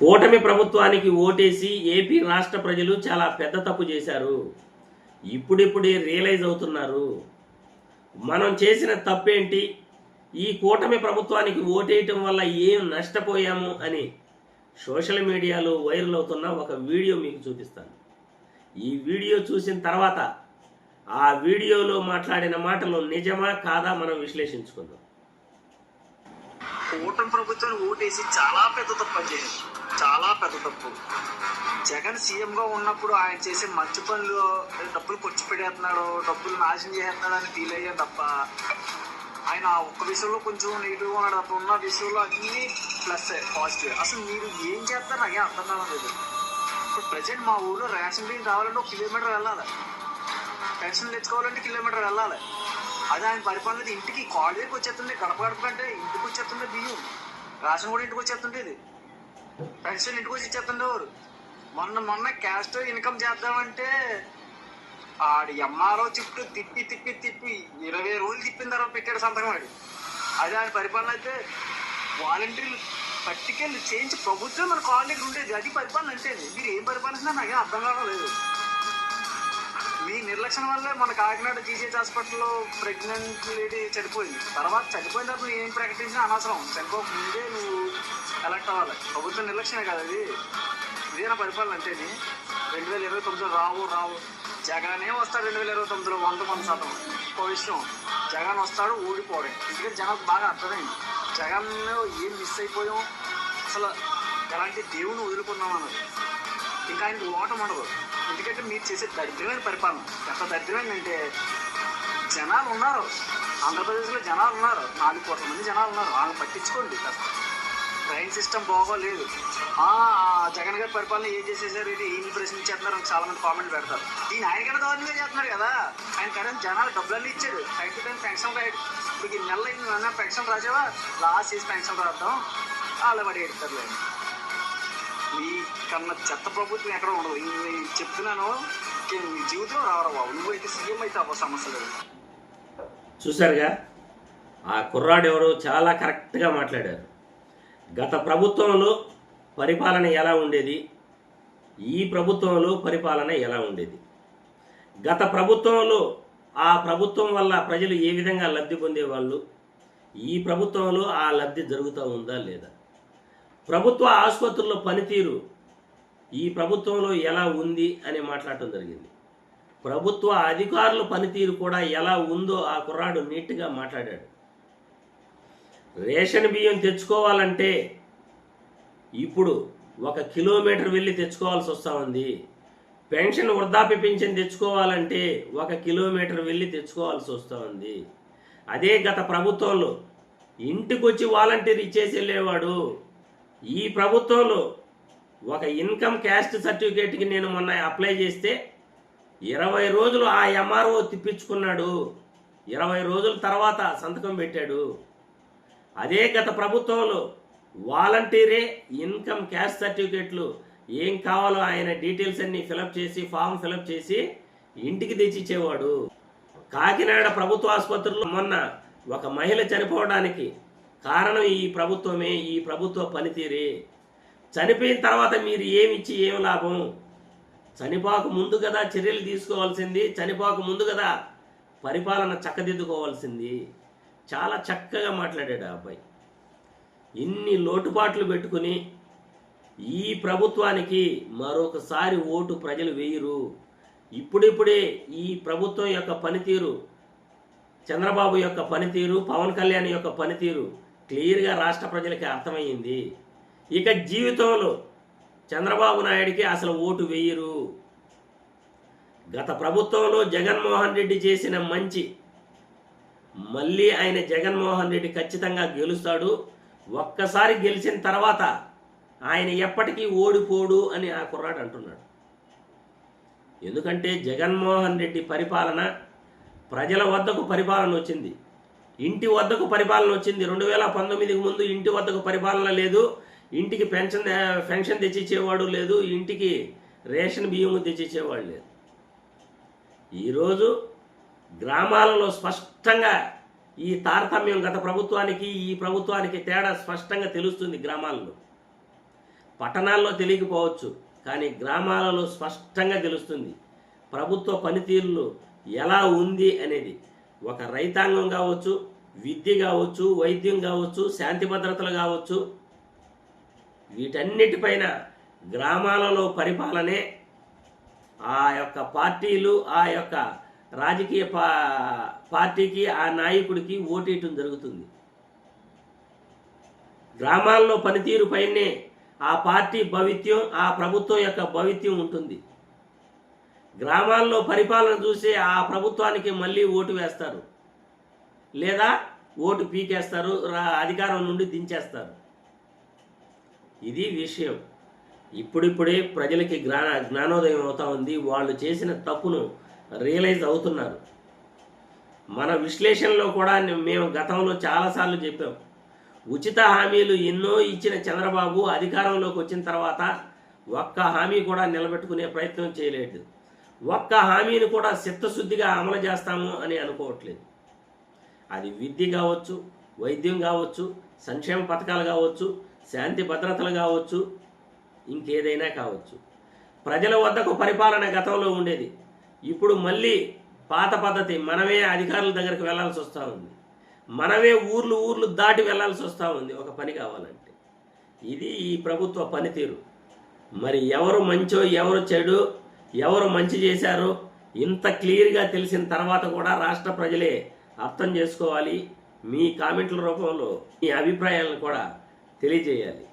కూటమి ప్రభుత్వానికి ఓటేసి ఏపీ రాష్ట్ర ప్రజలు చాలా పెద్ద తప్పు చేశారు. ఇప్పుడిప్పుడే రియలైజ్ అవుతున్నారు. మనం చేసిన తప్పేంటి? ఈ కూటమి ప్రభుత్వానికి ఓటేయటం వల్ల ఏం నష్టపోయాము అని సోషల్ మీడియాలో వైరల్ అవుతున్న ఒక వీడియో మీకు చూపిస్తాను. ఈ వీడియో చూసిన తర్వాత ఆ వీడియోలో మాట్లాడిన మాటలు నిజమా కాదా మనం విశ్లేషించుకుందాం. కూటమి ప్రభుత్వాన్ని ఓటేసి చాలా పెద్ద తప్పు చేసింది చాలా పెద్ద తప్పు. జగన్ సీఎంగా ఉన్నప్పుడు ఆయన చేసే మంచి పనులు డబ్బులు ఖర్చు పెడేస్తున్నాడు డబ్బులు నాశనం చేస్తున్నాడు అని ఫీల్ అయ్యాను తప్ప ఆయన ఒక్క విషయంలో కొంచెం నెగిటివ్ ఉన్నాడు తప్ప ఉన్న విషయంలో అన్ని ప్లస్ పాజిటివ్ అసలు మీరు ఏం చేస్తారు నాకేం అర్థం కావడం లేదు. ఇప్పుడు ప్రజెంట్ మా ఊళ్ళో రేషన్ బియ్యం కావాలంటే ఒక కిలోమీటర్ వెళ్ళాలి. పెన్షన్ తెచ్చుకోవాలంటే కిలోమీటర్ వెళ్ళాలి. అదే ఆయన పరిపాలన ఇంటికి కాలేజీకి వచ్చేస్తుంది గడప గడప కంటే ఇంటికి వచ్చేస్తుంది బియ్యం. రేషన్ కూడా ఇంటికి వచ్చేస్తుండేది పెన్షన్ ఇంటికి వచ్చి ఇచ్చేస్తుండేవారు మొన్న మొన్న క్యాస్ట్ ఇన్కమ్ చేద్దామంటే ఆడి ఎంఆర్ఓ చుట్టూ తిప్పి తిప్పి తిప్పి ఇరవై రోజులు తిప్పిన తర్వాత పెట్టాడు సంతకం వాడు అది ఆయన పరిపాలన అయితే వాలంటీర్లు పట్టికెళ్ళి చేయించి ప్రభుత్వం మన కాలేజీ ఉండేది. అది పరిపాలన అంటే మీరు ఏం పరిపాలన నాకు అర్థం కావాలేదు మీ నిర్లక్ష్యం వల్లే మన కాకినాడ జీజీహెచ్ హాస్పిటల్లో ప్రెగ్నెంట్ లేడీ చనిపోయింది. తర్వాత చనిపోయిన తర్వాత నువ్వు ఏం ప్రకటించినా అనవసరం. చనిపోకముందే నువ్వు కలెక్ట్ అవ్వాలి ప్రభుత్వం నిర్లక్ష్యమే కదా ఇది ఇదేనా పరిపాలన అంటేని రెండు వేల ఇరవై తొమ్మిదిలో రావు రావు. జగనే వస్తాడు రెండు వేల ఇరవై తొమ్మిదిలో వంద వంద శాతం. ఒక విషయం జగన్ వస్తాడు ఓడిపోవడం ఎందుకంటే జనం బాగా అర్థమైంది. జగన్ ఏం మిస్ అయిపోయాం? అసలు ఎలాంటి దేవుని వదులుకున్నాం అన్నది. ఇంకా ఆయనకు ఓటం ఉండదు. ఎందుకంటే మీరు చేసే దరిద్రమైన పరిపాలన. ఎంత దరిద్రమైందంటే జనాలు ఉన్నారు. ఆంధ్రప్రదేశ్లో జనాలు ఉన్నారు. నాలుగు కోట్ల మంది జనాలు ఉన్నారు. వాళ్ళని పట్టించుకోండి కాస్త. ట్రైన్ సిస్టమ్ బాగోలేదు. జగన్ గారి పరిపాలన ఏం చేసేసారు ఇది? ఈయన ప్రశ్నించేస్తున్నారు అని చాలా మంది కామెంట్ పెడతారు. దీని ఆయన కన్నా దారుణంగా చేస్తున్నారు కదా? ఆయన కరెంట్ జనాలు డబ్బులన్నీ ఇచ్చాడు. Time to time pension right ఇప్పుడు ఈ నెల అయింది పెన్షన్ రాసావా? లాస్ట్ చేసి పెన్షన్ రాద్దాం. వాళ్ళ పడి ఎడతారు మీ కన్నా చెత్త ప్రభుత్వం ఎక్కడ ఉండదు. నేను చెప్తున్నాను. ఇంక నీ జీవితం రావరా బాబు? నువ్వు అయితే సీఎం అయితే అవ్వ సమస్య లేదు. చూశారుగా? ఆ కుర్రాడు ఎవరో చాలా కరెక్ట్గా మాట్లాడారు. గత ప్రభుత్వంలో పరిపాలన ఎలా ఉండేది? ఈ ప్రభుత్వంలో పరిపాలన ఎలా ఉండేది? గత ప్రభుత్వంలో ఆ ప్రభుత్వం వల్ల ప్రజలు ఏ విధంగా లబ్ధి పొందేవాళ్ళు? ఈ ప్రభుత్వంలో ఆ లబ్ధి జరుగుతూ ఉందా లేదా? ప్రభుత్వ ఆసుపత్రుల్లో పనితీరు ఈ ప్రభుత్వంలో ఎలా ఉంది అని మాట్లాడటం జరిగింది. ప్రభుత్వ అధికారుల పనితీరు కూడా ఎలా ఉందో ఆ కుర్రాడు నీట్గా మాట్లాడాడు. రేషన్ బియ్యం తెచ్చుకోవాలంటే ఇప్పుడు ఒక కిలోమీటర్ వెళ్ళి తెచ్చుకోవాల్సి వస్తూ ఉంది. పెన్షన్ వృద్ధాప్య పెన్షన్ తెచ్చుకోవాలంటే ఒక కిలోమీటర్ వెళ్ళి తెచ్చుకోవాల్సి వస్తూ ఉంది. అదే గత ప్రభుత్వంలో ఇంటికొచ్చి వాలంటీర్ ఇచ్చేసి వెళ్ళేవాడు. ఈ ప్రభుత్వంలో ఒక ఇన్కమ్ క్యాస్ట్ సర్టిఫికేట్కి నేను మొన్న అప్లై చేస్తే ఇరవై రోజులు ఆ ఎంఆర్ఓ తిప్పించుకున్నాడు. ఇరవై రోజుల తర్వాత సంతకం పెట్టాడు. అదే గత ప్రభుత్వంలో వాలంటీరే ఇన్కమ్ క్యాష్ సర్టిఫికెట్లు ఏం కావాలో ఆయన డీటెయిల్స్ అన్ని ఫిలప్ చేసి ఫామ్ ఫిలప్ చేసి ఇంటికి తెచ్చిచ్చేవాడు. కాకినాడ ప్రభుత్వ ఆసుపత్రిలో మొన్న ఒక మహిళ చనిపోవడానికి కారణం ఈ ప్రభుత్వమే ఈ ప్రభుత్వ పనితీరే. చనిపోయిన తర్వాత మీరు ఏమిచ్చి ఏం లాభం? చనిపోక ముందు కదా చర్యలు తీసుకోవాల్సింది చనిపోక ముందు కదా పరిపాలన చక్కదిద్దుకోవాల్సింది. చాలా చక్కగా మాట్లాడాడు ఆ అబ్బాయి. ఇన్ని లోటుపాట్లు పెట్టుకుని ఈ ప్రభుత్వానికి మరొకసారి ఓటు ప్రజలు వేయరు. ఇప్పుడిప్పుడే ఈ ప్రభుత్వం యొక్క పనితీరు చంద్రబాబు యొక్క పనితీరు పవన్ కళ్యాణ్ యొక్క పనితీరు క్లియర్గా రాష్ట్ర ప్రజలకి అర్థమయ్యింది. ఇక జీవితంలో చంద్రబాబు నాయుడికి అసలు ఓటు వేయరు. గత ప్రభుత్వంలో జగన్మోహన్ రెడ్డి చేసిన మంచి మళ్ళీ ఆయన జగన్మోహన్ రెడ్డి ఖచ్చితంగా గెలుస్తాడు. ఒక్కసారి గెలిచిన తర్వాత ఆయన ఎప్పటికీ ఓడిపోడు అని ఆ కుర్రాడు అంటున్నాడు. ఎందుకంటే జగన్మోహన్ రెడ్డి పరిపాలన ప్రజల వద్దకు పరిపాలన వచ్చింది. ఇంటి వద్దకు పరిపాలన వచ్చింది. రెండు వేల పంతొమ్మిదికి ముందు ఇంటి వద్దకు పరిపాలన లేదు. ఇంటికి పెన్షన్ పెన్షన్ తెచ్చిచ్చేవాడు లేదు. ఇంటికి రేషన్ బియ్యం తెచ్చిచ్చేవాడు లేదు. ఈరోజు గ్రామాలలో స్పష్టంగా ఈ తారతమ్యం గత ప్రభుత్వానికి ఈ ప్రభుత్వానికి తేడా స్పష్టంగా తెలుస్తుంది గ్రామాల్లో. పట్టణాల్లో తెలియకపోవచ్చు కానీ గ్రామాలలో స్పష్టంగా తెలుస్తుంది ప్రభుత్వ పనితీరులు ఎలా ఉంది అనేది. ఒక రైతాంగం కావచ్చు విద్య కావచ్చు వైద్యం కావచ్చు శాంతి భద్రతలు కావచ్చు వీటన్నిటిపైన గ్రామాలలో పరిపాలనే ఆ యొక్క పార్టీలు ఆ యొక్క రాజకీయ పా పార్టీకి ఆ నాయకుడికి ఓటేయటం జరుగుతుంది. గ్రామాల్లో పనితీరు పైనే ఆ పార్టీ భవిత్యం ఆ ప్రభుత్వం యొక్క భవిత్యం ఉంటుంది. గ్రామాల్లో పరిపాలన చూసి ఆ ప్రభుత్వానికి మళ్ళీ ఓటు వేస్తారు. లేదా ఓటు పీకేస్తారు రా- అధికారం నుండి దించేస్తారు. ఇది విషయం. ఇప్పుడిప్పుడే ప్రజలకి జ్ఞా జ్ఞానోదయం అవుతా ఉంది. వాళ్ళు చేసిన తప్పును రియలైజ్ అవుతున్నారు. మన విశ్లేషణలో కూడా మేము గతంలో చాలాసార్లు చెప్పాం. ఉచిత హామీలు ఎన్నో ఇచ్చిన చంద్రబాబు అధికారంలోకి వచ్చిన తర్వాత ఒక్క హామీ కూడా నిలబెట్టుకునే ప్రయత్నం చేయలేదు. ఒక్క హామీని కూడా చిత్తశుద్ధిగా అమలు చేస్తాము అని అనుకోవట్లేదు. అది విద్య కావచ్చు వైద్యం కావచ్చు సంక్షేమ పథకాలు కావచ్చు శాంతి భద్రతలు కావచ్చు ఇంకేదైనా కావచ్చు. ప్రజల వద్దకు పరిపాలన గతంలో ఉండేది. ఇప్పుడు మళ్ళీ పాత పద్ధతి మనమే అధికారుల దగ్గరికి వెళ్ళాల్సి వస్తూ ఉంది. మనమే ఊర్లు ఊర్లు దాటి వెళ్ళాల్సి వస్తూ ఉంది. ఒక పని కావాలంటే. ఇది ఈ ప్రభుత్వ పనితీరు. మరి ఎవరు మంచో ఎవరు చెడు ఎవరు మంచి చేశారో ఇంత క్లియర్గా తెలిసిన తర్వాత కూడా రాష్ట్ర ప్రజలే అర్థం చేసుకోవాలి. మీ కామెంట్ల రూపంలో మీ అభిప్రాయాలను కూడా తెలియజేయాలి.